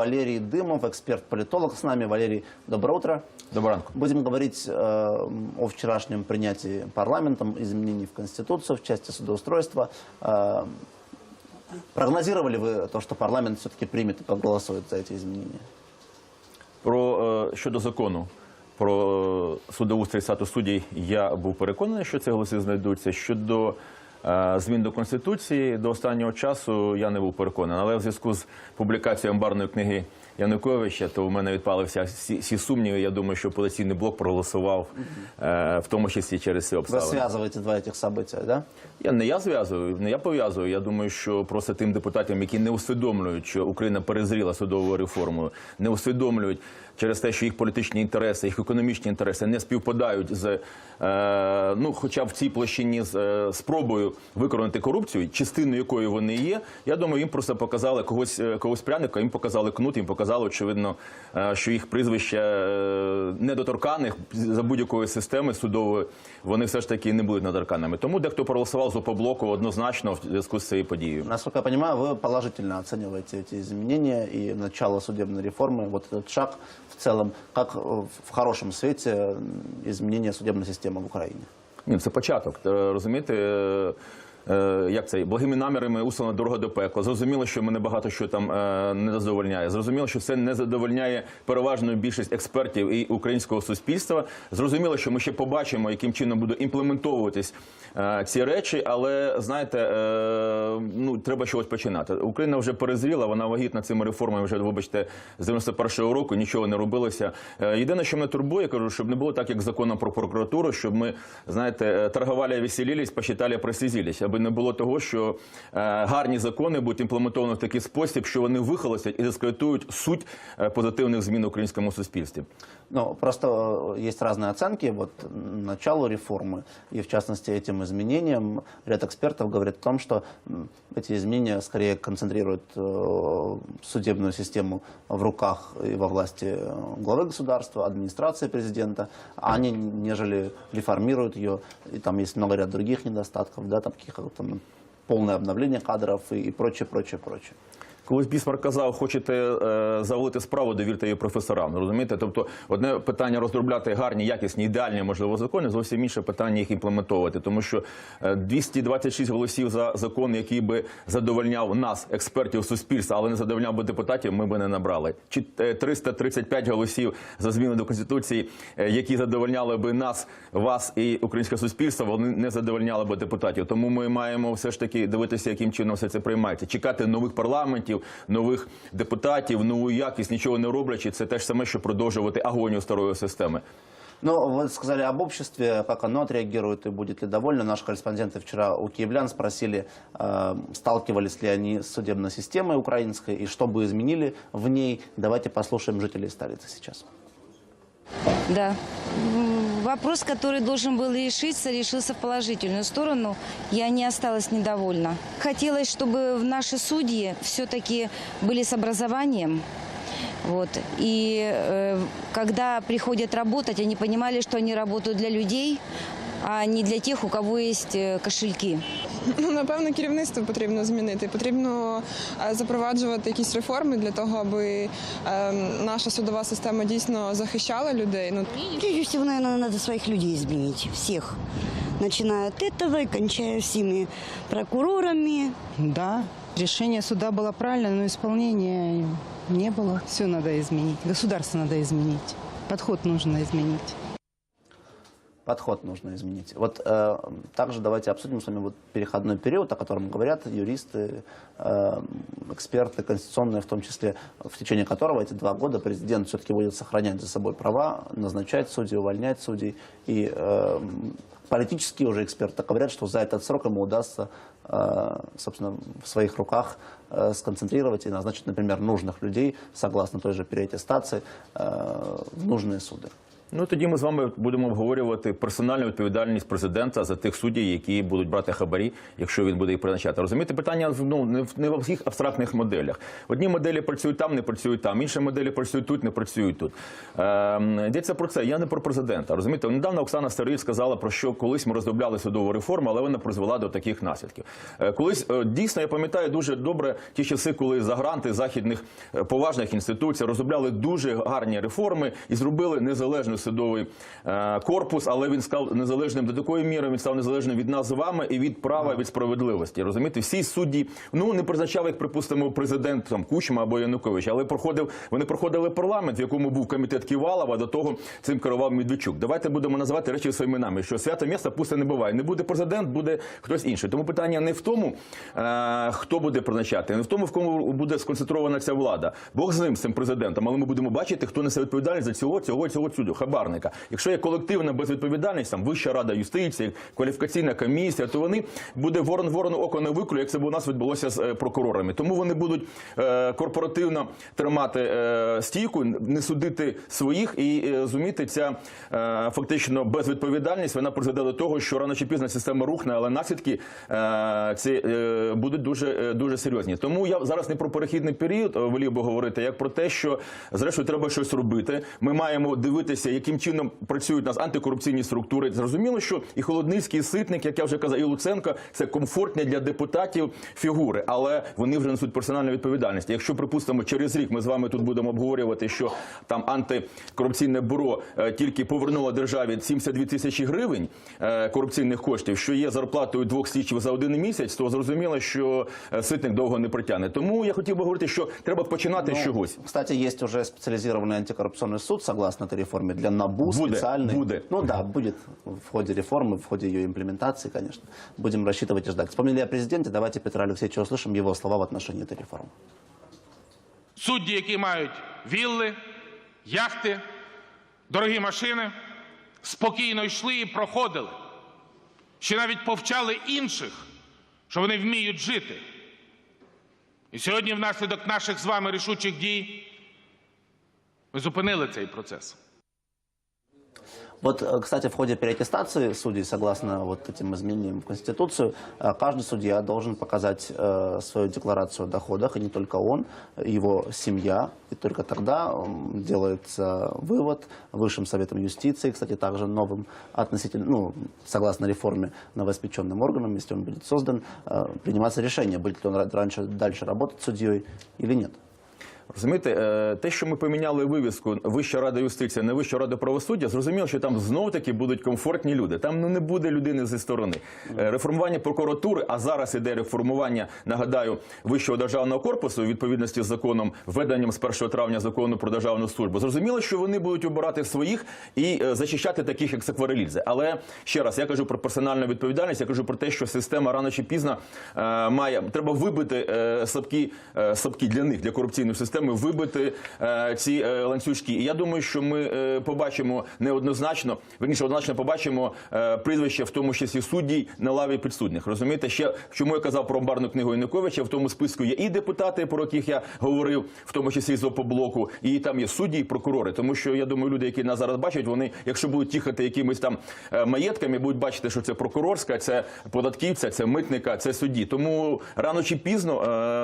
Валерий Дымов, эксперт-политолог с нами. Валерий, доброе утро. Доброго ранку. Будем говорить э, о вчерашнем принятии парламентом изменений в Конституцию в части судоустройства. Э, прогнозировали вы то, что парламент все-таки примет и проголосует за эти изменения? Про е, щодо закону про е, судоустрій статус суддів я був переконаний, що ці голоси знайдуться. Щодо е, змін до конституції до останнього часу я не був переконаний. Але в зв'язку з публікацією амбарної книги Януковича, то в мене відпалися всі, всі сумніви. Я думаю, що опозиційний блок проголосував, е, в тому числі через ці Вы обставини. связываете два этих события, да? Я не я зв'язую, не я пов'язую. Я думаю, що просто тим депутатам, які не усвідомлюють, що Україна перезріла судовою реформою, не усвідомлюють через те, що їх політичні інтереси, їх економічні інтереси не співпадають з е, ну, хоча б в цій площині з е, спробою виконати корупцію, частиною якої вони є. Я думаю, їм просто показали когось е, когось пряника, їм показали кнут, їм показали очевидно, е, що їх прізвища е, недоторканих за будь-якої системи судової вони все ж таки не будуть недоторканими. Тому дехто проголосував з опоблоку однозначно в зв'язку з цією подією. Насколько я понимаю, вы положительно оцениваете эти изменения и начало судебной реформы, вот этот шаг в целом, как э, в хорошем свете м, изменения судебной системы в Украине. Ні, це початок. Е, Розумієте, е, е, як це благими намірами услана дорога до пекла. Зрозуміло, що мене багато що там е, не задовольняє. Зрозуміло, що це не задовольняє переважну більшість експертів і українського суспільства. Зрозуміло, що ми ще побачимо, яким чином будуть імплементовуватись е, ці речі, але знаєте, е, ну треба чогось починати. Україна вже перезріла, вона вагітна цими реформами вже, вибачте, з 91-го року нічого не робилося. Е, Єдине, що мене турбує, кажу, щоб не було так, як законом про прокуратуру, щоб ми, знаєте, е, торгували, веселились, посчитали, прослізились, аби не було того, що е, гарні закони будуть імплементовані в такий спосіб, що вони вихолостять і дискредитують суть е, позитивних змін в українському суспільстві. Ну, просто э, есть разные оценки вот м, началу реформы и, в частности, этим изменениям. Ряд экспертов говорит о том, что м, эти изменения скорее концентрируют э, судебную систему в руках и во власти э, главы государства, администрации президента, а они нежели реформируют ее. И там есть много ряд других недостатков, да, там, таких как там, полное обновление кадров и, и прочее, прочее, прочее. Колись Бісмарк казав, хочете е, завалити справу, довірте її професорам. Розумієте? Тобто, одне питання розробляти гарні, якісні, ідеальні, можливо, закони, зовсім інше питання їх імплементовувати. Тому що е, 226 голосів за закон, який би задовольняв нас, експертів суспільства, але не задовольняв би депутатів, ми би не набрали. Чи е, 335 голосів за зміни до конституції, е, які задовольняли би нас, вас і українське суспільство, вони не задовольняли би депутатів. Тому ми маємо все ж таки дивитися, яким чином все це приймається. Чекати нових парламентів, нових депутатів, нову якість, нічого не роблячи, це те ж саме, що продовжувати агонію старої системи. Ну, вы сказали об обществе, как оно отреагирует и будет ли довольно. Наши корреспонденты вчера у киевлян спросили, э, сталкивались ли они с судебной системой украинской и что бы изменили в ней. Давайте послушаем жителей столицы сейчас. Да. М, Вопрос, который должен был решиться, решился в положительную сторону. Я не осталась недовольна. Хотелось, чтобы наши судьи все-таки были с образованием. Вот. И э, когда приходят работать, они понимали, что они работают для людей, а не для тех, у кого есть э, кошельки. Ну, напевно, керівництво потрібно змінити. Потрібно е, запроваджувати якісь реформи для того, аби е, наша судова система дійсно захищала людей. Ну Прежде всего, наверное, надо своих людей изменить, всех. Начиная от этого и кончая всеми прокурорами. Да, решение суда было правильно, но исполнения не было. Все надо изменить. Государство надо изменить. Подход нужно изменить. Подход нужно изменить. Вот э, также давайте обсудим с вами вот переходной период, о котором говорят юристы, э, эксперты конституционные, в том числе, в течение которого эти два года президент все-таки будет сохранять за собой права, назначать судей, увольнять судей. И э, политические уже эксперты говорят, что за этот срок ему удастся, э, собственно, в своих руках э, сконцентрировать и назначить, например, нужных людей, согласно той же переаттестации, э, в нужные суды. Ну тоді ми з вами будемо обговорювати персональну відповідальність президента за тих суддів, які будуть брати хабарі, якщо він буде їх призначати. Розумієте, питання ну не в не в всіх абстрактних моделях. Одні моделі працюють там, не працюють там. Інші моделі працюють тут, не працюють тут. Ем, йдеться про це. Я не про президента. Розумієте, недавно Оксана Старий сказала про що колись ми розробляли судову реформу, але вона призвела до таких наслідків. Е, Колись е, дійсно я пам'ятаю дуже добре ті часи, коли за гранти західних е, поважних інституцій розробляли дуже гарні реформи і зробили незалежний судовий е, корпус, але він став незалежним до такої міри. Він став незалежним від нас з вами і від права, від справедливості. Розумієте, всі судді ну не призначав, як припустимо, президент там Кучма або Янукович, але проходив вони проходили парламент, в якому був комітет Ківалова. До того цим керував Медведчук. Давайте будемо називати речі своїми іменами, що свято місце пусте не буває. Не буде президент, буде хтось інший. Тому питання не в тому, е, хто буде призначати, не в тому, в кому буде сконцентрована ця влада. Бог з ним, з цим президентом, але ми будемо бачити, хто несе відповідальність за цього, цього, цього цього хабарника. Якщо є колективна безвідповідальність, там Вища рада юстиції, кваліфікаційна комісія, то вони буде ворон ворону око не виклює, як це у нас відбулося з е, прокурорами. Тому вони будуть е, корпоративно тримати е, стійку, не судити своїх і розуміти, ця фактично безвідповідальність вона призведе до того, що рано чи пізно система рухне, але наслідки ці будуть дуже дуже серйозні. Тому я зараз не про перехідний період волів би говорити, як про те, що зрештою треба щось робити. Ми маємо дивитися, яким чином працюють у нас антикорупційні структури. Зрозуміло, що і Холодницький, і Ситник, як я вже казав, і Луценко це комфортні для депутатів фігури, але вони вже несуть персональну відповідальність. Якщо припустимо, через рік ми з вами тут будемо обговорювати, що там антикорупційне бюро е, тільки повернуло державі 72 тисячі гривень е, корупційних коштів, що є зарплатою двох слідчів за один місяць, то зрозуміло, що е, Ситник довго не протягне. Тому я хотів би говорити, що треба починати з чогось. Кстати, есть уже специализированный антикоррупционный суд, согласно этой реформе, для НАБУ Будет, специальный. будет. Ну да, будет в ходе реформы, в ходе ее имплементации, конечно. Будем рассчитывать и ждать. Вспомнили о президенте, давайте Петра Алексеевича услышим его слова в отношении этой реформы. Судді, які мають вілли, яхти, дорогі машини, спокійно йшли і проходили. Ще навіть повчали інших, що вони вміють жити. І сьогодні, внаслідок наших з вами рішучих дій, ми зупинили цей процес. Вот, э, кстати, в ходе переаттестации судей, согласно вот этим изменениям в Конституцию, э, каждый судья должен показать э, свою декларацию о доходах, и не только он, его семья. И только тогда делается вывод Высшим Советом юстиции, кстати, также новым относительно, ну, согласно реформе, новоиспеченным органом, если он будет создан, приниматься решение, будет ли он ра- раньше, дальше работать судьей или нет. Розумієте, е, те, що ми поміняли вивіску Вища рада юстиції на Вища рада правосуддя, зрозуміло, що там знов таки будуть комфортні люди. Там ну не буде людини зі сторони. Е, Реформування прокуратури, а зараз іде реформування, нагадаю, вищого державного корпусу у відповідності з законом, введенням з 1 травня закону про державну службу. Зрозуміло, що вони будуть обирати своїх і е, захищати таких, як Секварелідзе. Але ще раз я кажу про персональну відповідальність. Я кажу про те, що система рано чи пізно має треба вибити е, слабкі для них для корупційної системи, вибити е, ці е, ланцюжки. І я думаю, що ми е, побачимо неоднозначно, верніше однозначно побачимо прізвище, в тому числі суддій на лаві підсудних. Розумієте, ще чому я казав про амбарну книгу Януковича, в тому списку є і депутати, про яких я говорив, в тому числі з ОПОБЛОКу, і там є судді, і прокурори. Тому що я думаю, люди, які нас зараз бачать, вони, якщо будуть тіхати якимись там маєтками, будуть бачити, що це прокурорська, це податківця, це митника, це судді. Тому рано чи пізно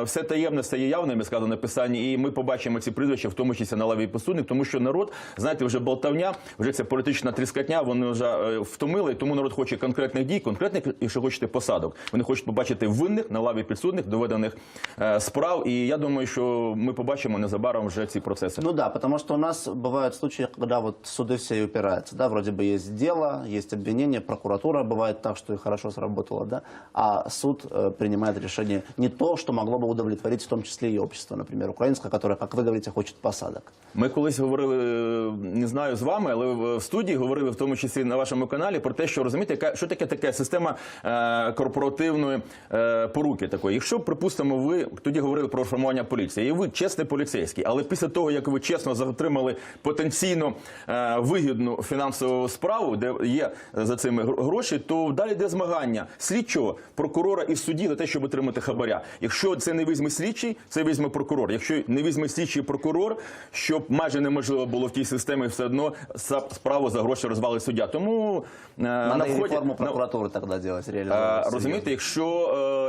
все таємне стає явним, я сказав написанні, і ми побачимо ці прізвища, в тому числі на лаві підсудних, тому що народ, знаєте, вже болтавня, вже це політична тріскатня. Вони вже е, втомили, тому народ хоче конкретних дій, конкретних, якщо хочете, посадок. Вони хочуть побачити винних на лаві підсудних, доведених е, справ. І я думаю, що ми побачимо незабаром вже ці процеси. Ну да, потому что у нас бывают случаи, когда вот суды все и упираются, да, вроде бы есть дело, есть обвинение, прокуратура бывает так, что и хорошо сработала, да, а суд э, принимает решение не то, что могло бы удовлетворить в том числе и общество, например, украинское, которое, как вы говорите, хочет посадок. Ми колись говорили, не знаю з вами, але в студії говорили в тому числі на вашому каналі про те, що розумієте, яка що таке така система е, корпоративної е, поруки такої. Якщо припустимо, ви тоді говорили про формування поліції, і ви чесний поліцейський, але після того як ви чесно затримали потенційно е, вигідну фінансову справу, де є за цими гр- гроші, то далі йде змагання слідчого, прокурора і судді за те, щоб отримати хабаря. Якщо це не візьме слідчий, це візьме прокурор. Якщо не візьме слідчий прокурор, щоб майже неможливо було в тій системі все одно справу за гроші розвалить суддя. Тому е, Надо на вході реформу прокуратуры тогда делать, Е. Розумієте, якщо,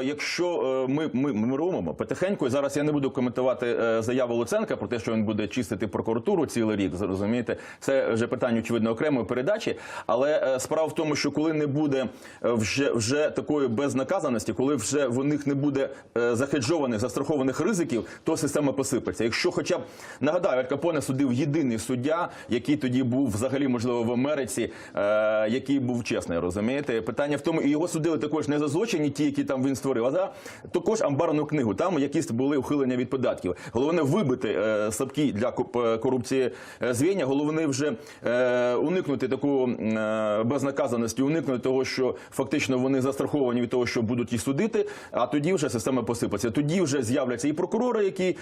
е, якщо ми, ми, ми робимо потихеньку, і зараз я не буду коментувати заяву Луценка про те, що він буде чистити прокуратуру цілий рік. Розумієте, це вже питання очевидно окремої передачі. Але справа в тому, що коли не буде вже, вже такої безнаказаності, коли вже в них не буде захеджованих, застрахованих ризиків, то система посипеться. Якщо, хоча б нагадаю, Аль Капоне судив єдиний суддя, який тоді був взагалі можливо в Америці, е, який був чесний, розумієте? Питання в тому, і його судили також не за злочини, ті, які там він створив, а за також амбарну книгу. Там якісь були ухилення від податків. Головне вибити е, слабкі для е, корупції е, звіння. Головне вже е, уникнути таку е, безнаказаності, уникнути того, що фактично вони застраховані від того, що будуть їх судити. А тоді вже система посипеться. Тоді вже з'являться і прокурори, які е,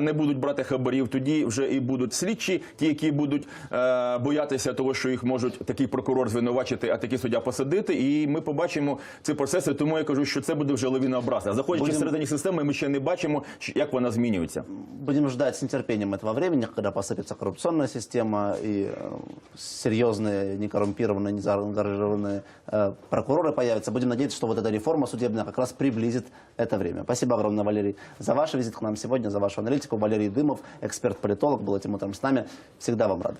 не будуть брати хабарів. Тоді вже і будуть слідчі, ті, які будуть е, боятися того, що їх можуть такий прокурор звинувачити, а такий суддя посадити. І ми побачимо ці процеси. Тому я кажу, що це буде вже лавінообразно. А заходячи Будем- всередині системи, ми ще не бачимо, що- як вона змінюється. Будем ждать с нетерпением этого времени, когда посыпется коррупционная система и э, серьезные, некоррумпированные, не заангажированные э, прокуроры появятся. Будем надеяться, что вот эта реформа судебная как раз приблизит это время. Спасибо огромное, Валерий, за ваш визит к нам сегодня, за вашу аналитику. Валерий Дымов, эксперт-политолог, был этим утром с нами. Всегда вам рады.